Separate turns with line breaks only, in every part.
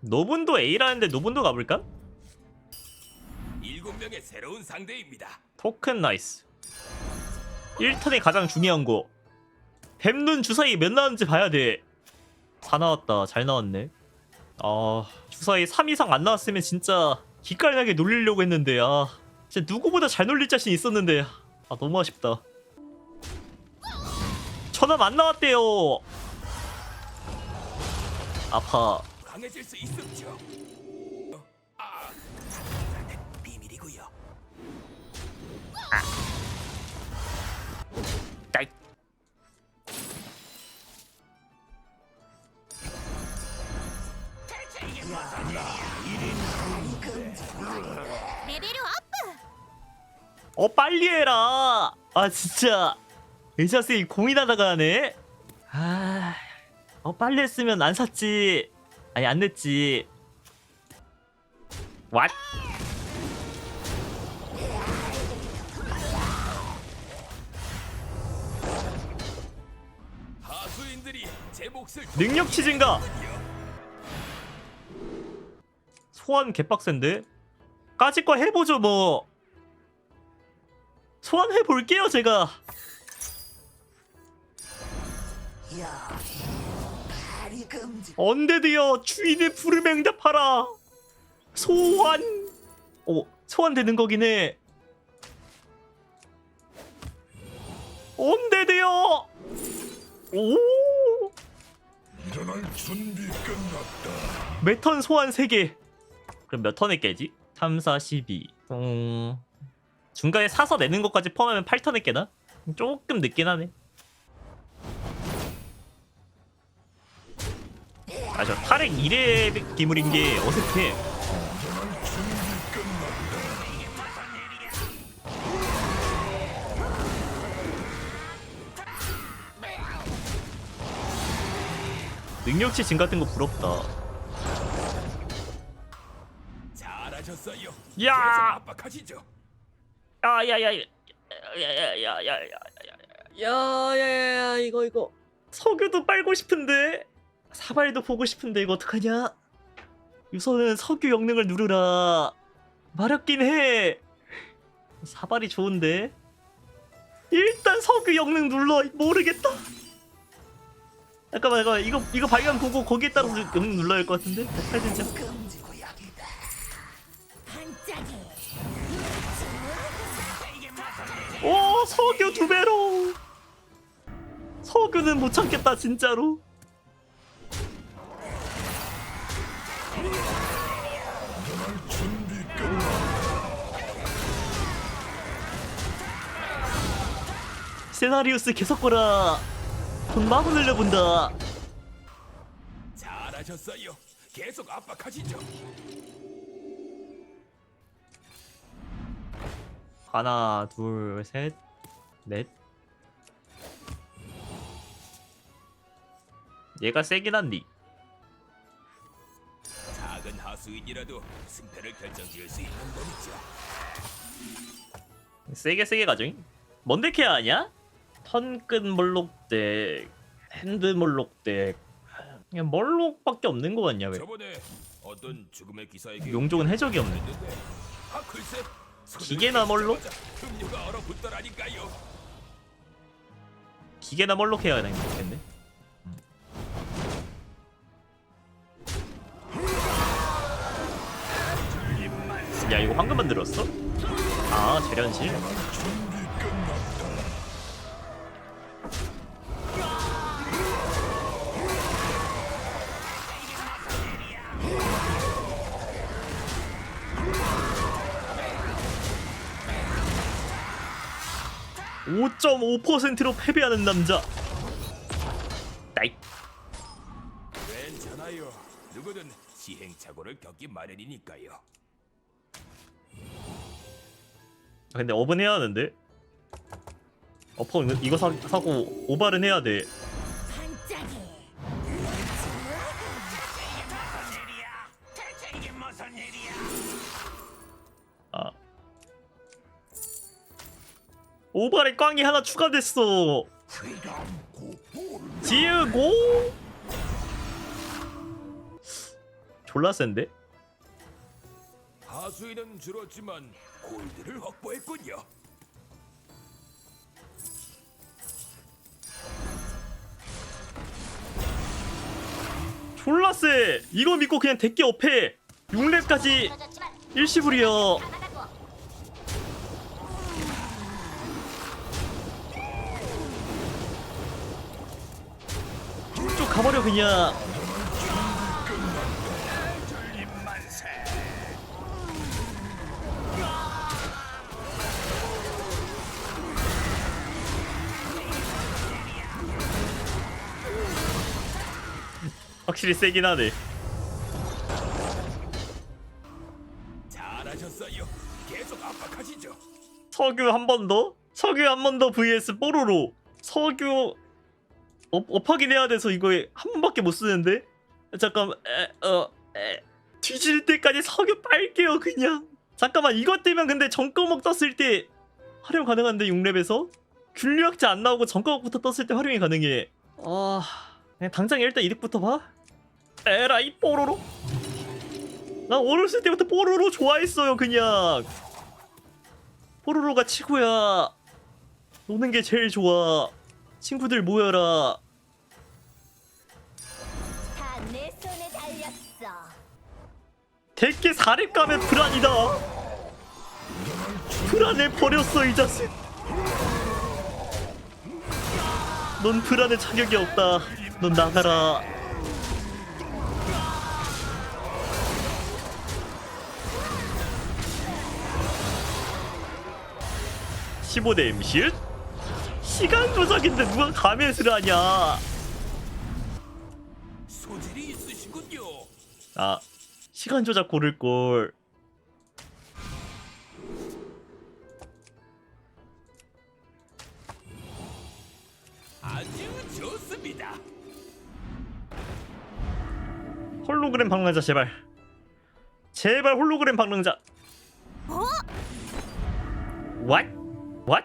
노분도 A라는데 노분도 가볼까?
일곱 명의 새로운 상대입니다.
토큰 나이스. 1턴이 가장 중요한 거. 뱀눈 주사위 몇 나왔는지 봐야 돼다 나왔다. 잘 나왔네. 아 주사위 3 이상 안 나왔으면 진짜 기깔나게 놀리려고 했는데 아 진짜 누구보다 잘 놀릴 자신 있었는데 아 너무 아쉽다. 천함 안 나왔대요. 아파
강해질 수 있었죠. 어, 아, 비밀이고요.
까이.
레벨 업!
어 빨리 해라 아 진짜 의사쌤이 고민하다가 하네 아 어 빨리 했으면 안 샀지 아니 안 냈지. 왓
하수인들이 제 몫을
능력치 증가. 소환 개빡센데? 까짓 거 해보죠 뭐. 소환 해 볼게요 제가 언데드여 주인의 부름에 응답하라? 소환. 오 소환되는 거긴 해. 언데드여 오!
일어날 준비 끝났다.
매턴 소환 3개? 그럼 몇 턴에 깨지? 3, 4, 12 음... 중간에 사서 내는 것까지 포함하면 8턴에 깨나? 조금 늦긴 하네 아저 탈핵 1회 기물인 게 어색해. 능력치 증 같은 거 부럽다
잘하셨어요.
야!
계속 압박하시죠.
야야야야야야야야야야야 야 야 야야 이거 이거 석유도 빨고 싶은데 사발도 보고 싶은데 이거 어떡하냐? 우선은 석유 영능을 누르라. 마렵긴 해. 사발이 좋은데? 일단 석유 영능 눌러. 모르겠다. 잠깐만 잠깐만. 이거 이거 발견 보고 거기에 따라서 영능 눌러야 할 것 같은데? 팔 진짜
반짝이
오 석유 두 배로. 석유는 못 참겠다 진짜로 세나리우스 계속 보라 돈 마구 늘려본다
잘하셨어요. 계속 압박하시죠.
하나 둘셋넷 얘가 세긴 한디
작은 하수인이라도 승패를 결정지을 수 있는 법이죠.
세게 세게 가져잉 뭔데 캐야 하냐? 턴끝 몰록덱 핸드 몰록덱 그냥 몰록밖에 없는 거 같냐 왜
저번에 어떤 죽음의 기사에게
용종은 해적이 없네
했는데 아 글쎄
기계나?
떼자마자 급류가 얼어붙더라니까요.
기계나 몰록 해야 되는 거겠네 야 이거 황금 만들었어? 아 재련실 5.5%로 패배하는 남자 나이
괜찮아요. 누구든 시행착오를 겪기 마련이니까요.
아, 근데 업은 해야 하는데 어퍼 이거- 이거 사, 사고 오발은 해야 돼 오발에 꽝이 하나 추가됐어 지으고 졸라 센데?
하수인은 줄었지만 골드를 확보했군요.
졸라 세! 이거 믿고 그냥 대끼 업해! 6렙까지 일시불이야 버려 그냥 확실히 세긴 하네
잘하셨어요. 계속 압박하시죠.
석유 한 번 더? 석유 한 번 더 vs 뽀로로 석유 업, 업하긴 해야 돼서 이거 한 번밖에 못 쓰는데? 잠깐 에, 어, 에. 뒤질 때까지 석유 빨게요 그냥. 잠깐만 이것 때문에 근데 정거목 떴을 때 활용 가능한데 6렙에서? 균류학자 안 나오고 정거목부터 떴을 때 활용이 가능해. 아 그냥 당장 일단 이득부터 봐. 에라이 뽀로로. 나 어렸을 때부터 뽀로로 좋아했어요 그냥. 뽀로로가 치고야. 노는 게 제일 좋아 친구들 모여라.
다 내 손에 달렸어.
대게 4렙 가면 불안이다. 불안을 버렸어 이 자식. 넌 불안의 자격이 없다. 넌 나가라. (15대 MC) 시간 조작인데 누가 가면을 하냐
소질이 있으시군요.
아 시간 조작 고를 걸.
아주 좋습니다.
홀로그램 방랑자 제발. 제발 홀로그램 방랑자.
어?
What? What?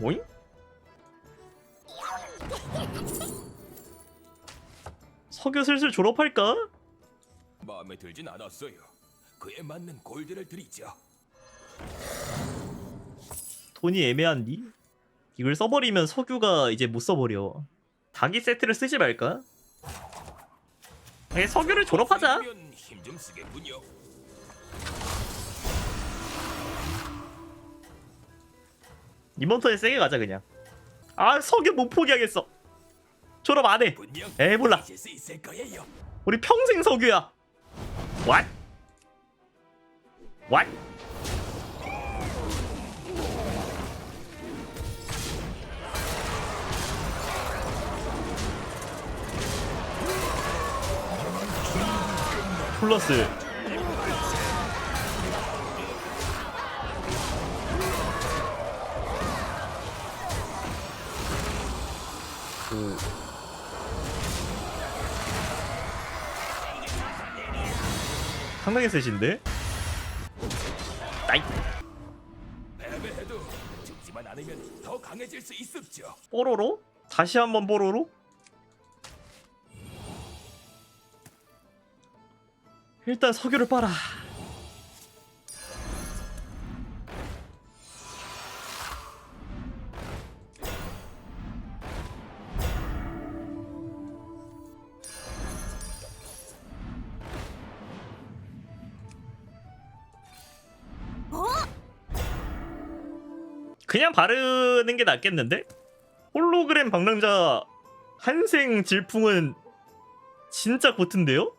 오잉? 석유 슬슬 졸업할까?
마음에 들진 않았어요. 그에 맞는 골드를 드리죠.
돈이 애매한디? 이걸 써버리면 석유가 이제 못 써버려. 닭이 세트를 쓰지 말까? 아니, 석유를 졸업하자.
힘좀 쓰겠군요.
이번 턴에 세게 가자 그냥. 아 석유 못 포기하겠어. 졸업 안 해.
분명
에이 몰라. 우리 평생 석유야. What? What? 플러스 상당히 세신데? 나이
패배해도 죽지만 않으면 더 강해질 수 있습죠.
뽀로로? 다시 한번 뽀로로? 일단 석유를 빨아 그냥 바르는 게 낫겠는데? 홀로그램 방랑자 한생 질풍은 진짜 고트인데요?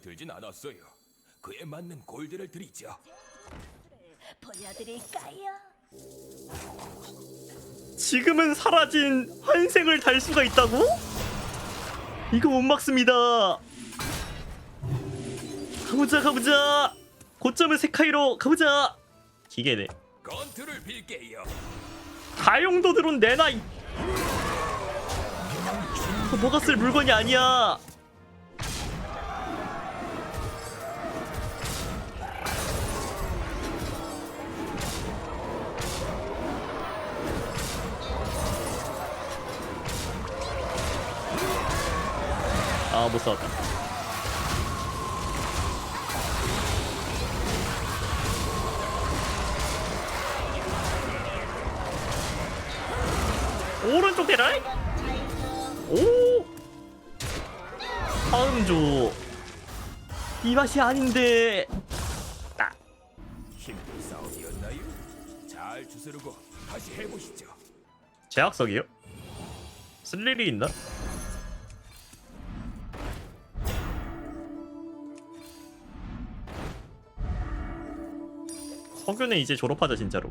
들진 않았어요. 그에 맞는 골드를 드리죠.
보여드릴까요?
지금은 사라진 환생을 달 수가 있다고? 이거 못 막습니다. 가보자 가보자 고점을 세카이로 가보자 기계네
건투를 빌게요.
다용도 드론 내놔 이- 그거 너가 쓸 물건이 아니야 아 못 싸웠다 오른쪽 대라 오 다음 줘이 맛이 아닌데 아,
힘든 싸움이었나요? 잘 주스르고 다시 해보시죠.
제약석이요? 쓸 일이 있나? 석유는 이제 졸업하자 진짜로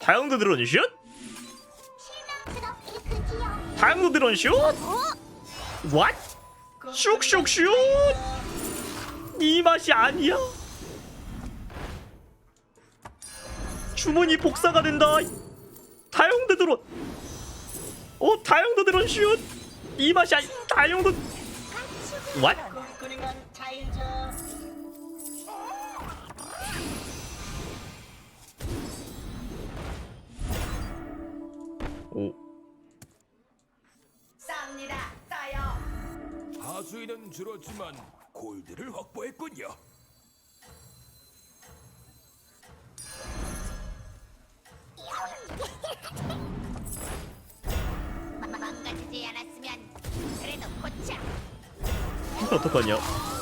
다용도 드론 슛? 다용도 드론 슛? What? 슉슉 슛? 이 맛이 아니야? 주문이 복사가 된다 다용도 드론 어 다용도 드론 슛? 이 맛이 아니 다용도 What?
수인은 줄었지만 골드를 확보했군요.
망가지지 않았으면 그래도 고쳐.
이거 어떡하냐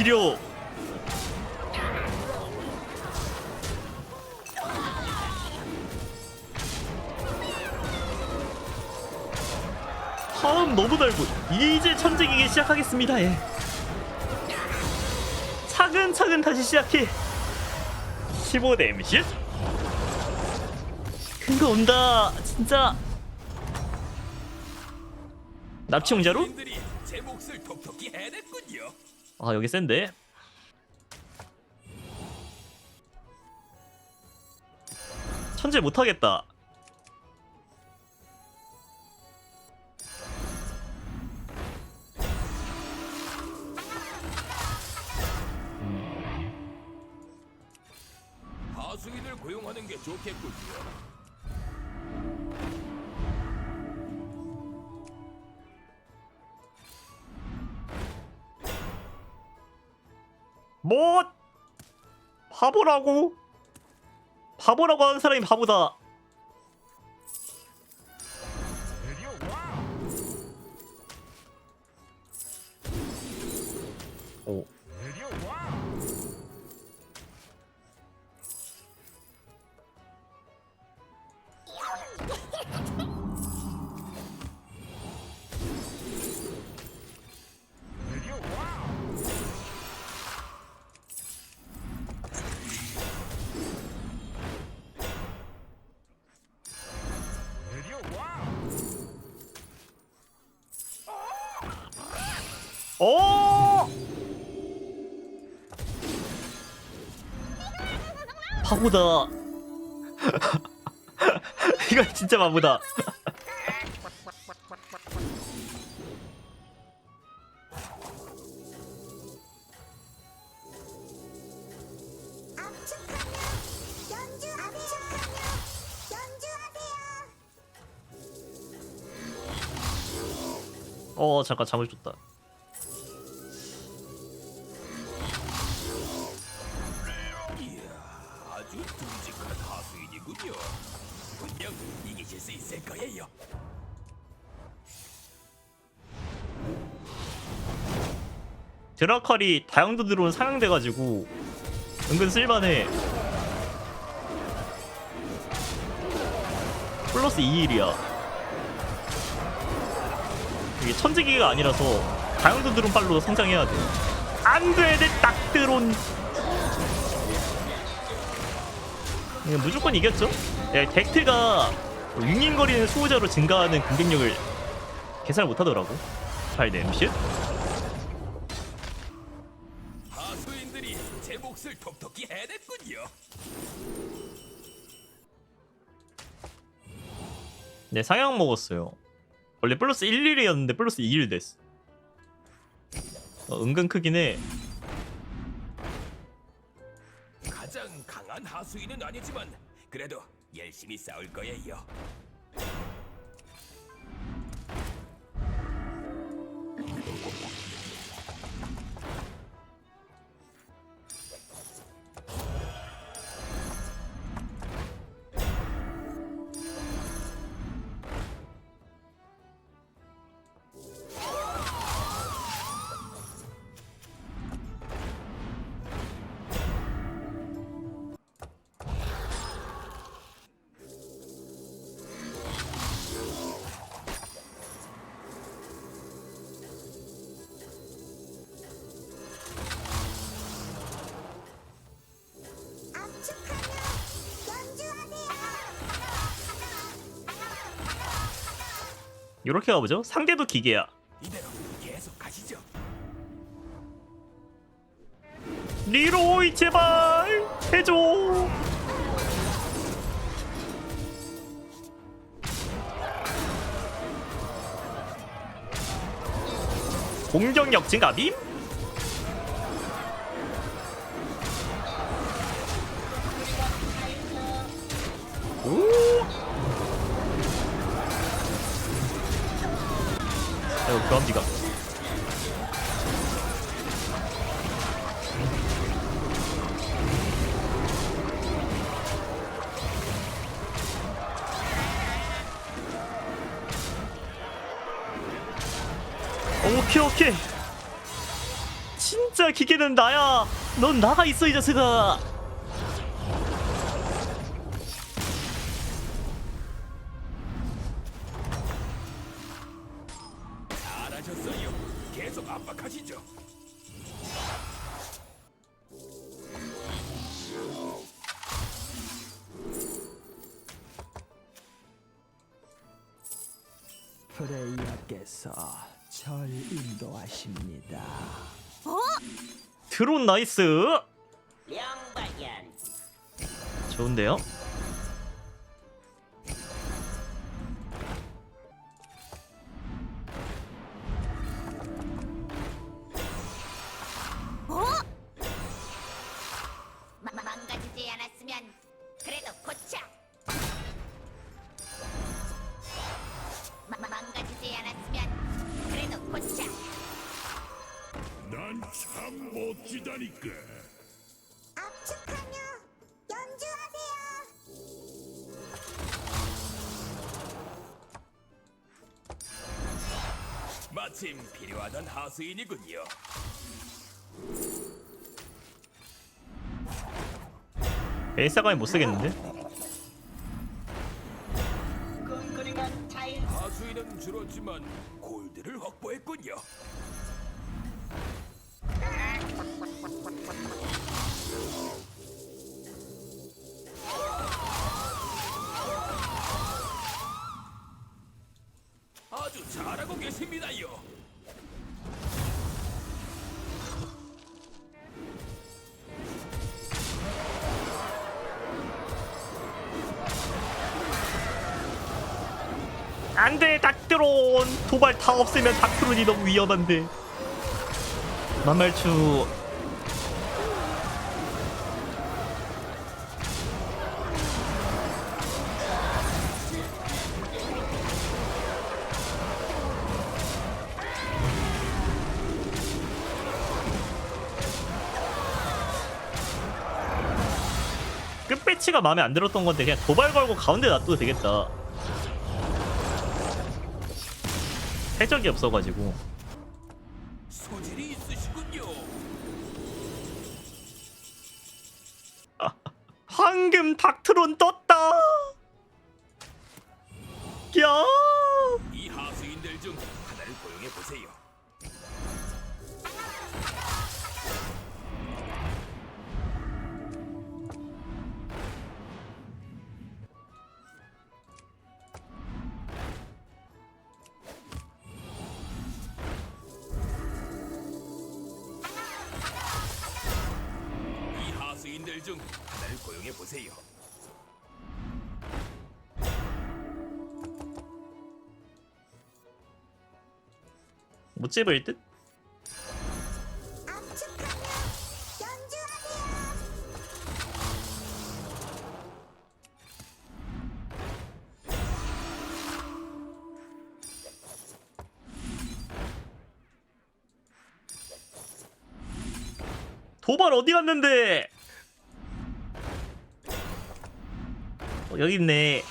지려 다음 너무 달고 이제 천재기기 시작하겠습니다 예. 차근차근 다시 시작해. 15대 MC 큰거 온다. 진짜. 납치 용자로? 아 여기 센데? 천재 못하겠다.
하수인을 고용하는 게 좋겠군요.
뭐? 바보라고? 바보라고 하는 사람이 바보다 오! 바보다. 이거 진짜 바보다. 어 잠깐 잠을 줬다. 드라칼이 다양도 드론 상향돼가지고 은근 쓸만해. 플러스 2일이야. 이게 천재기가 아니라서 다양도 드론 빨로 성장해야 돼. 안돼 내 딱 드론 이거 무조건 이겼죠? 야, 덱트가 윙윙거리는 수호자로 증가하는 공격력을 계산을 못하더라고. 발냄슛 네 상향 먹었어요. 원래 플러스 1, 1이었는데 플러스 2일 됐어. 어, 은근 크긴 해.
가장 강한 하수인은 아니지만 그래도 열심히 싸울 거예요.
이렇게 가보죠 상대도 기계야. 리로이 제발 해줘 공격력 증가 빔? 아이고. 교환비가 오케이 오케이. 진짜 기계는 나야. 넌 나가 있어 이 자식아
프레이야께서 절 인도하십니다.
드론 나이스
명발견.
좋은데요?
멋지다니까.
압축하며 연주하세요.
마침 필요하던 하수인이군요.
에이사감이 못 쓰겠는데?
자일
하수인은 줄었지만 골드를 확보했군요. 아주 잘하고 계십니다요.
안돼 닥드론 도발 다 없애면 닥드론이 너무 위험한데 만말추 자체가 마음에 안 들었던 건데 그냥 도발 걸고 가운데 놔둬도 되겠다 해적이 없어가지고
소질이 있으시군요.
황금 닥트론 떴다 야
이 하수인들 중 하나를 고용해 보세요.
못 집을 듯? 도발 어디 갔는데? 어, 여기 있네.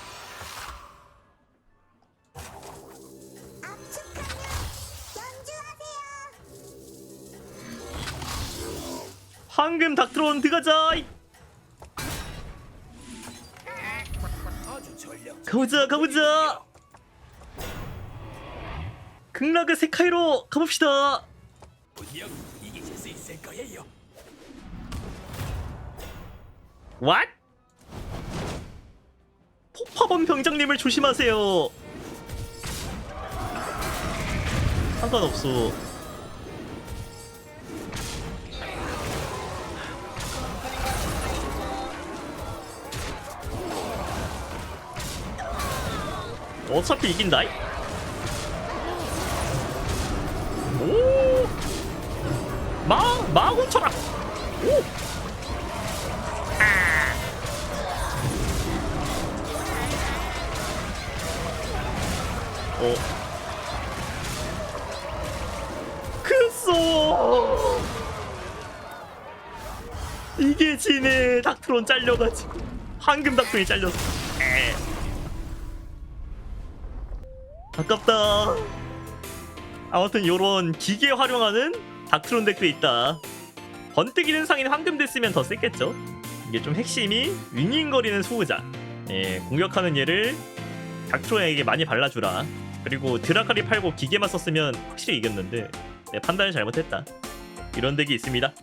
아주 전략.
가보자, 가보자. 극락의 세카이로 가봅시다. What? 폭파범 병장님을 조심하세요. 상관없어. 어차피 이긴다. 오! 마 마군처럼. 오! 어. 크소. 이게 지네 닥트론 잘려가지고 황금 닥트론이 잘렸어. 에. 아깝다. 아무튼 요런 기계 활용하는 닥트론 덱도 있다. 번뜩이 는 상인 황금 됐으면 더 셌겠죠. 이게 좀 핵심이 윙윙거리는 소우자. 예, 공격하는 얘를 닥트론에게 많이 발라주라. 그리고 드라카리 팔고 기계만 썼으면 확실히 이겼는데 내 판단을 잘못했다. 이런 덱이 있습니다.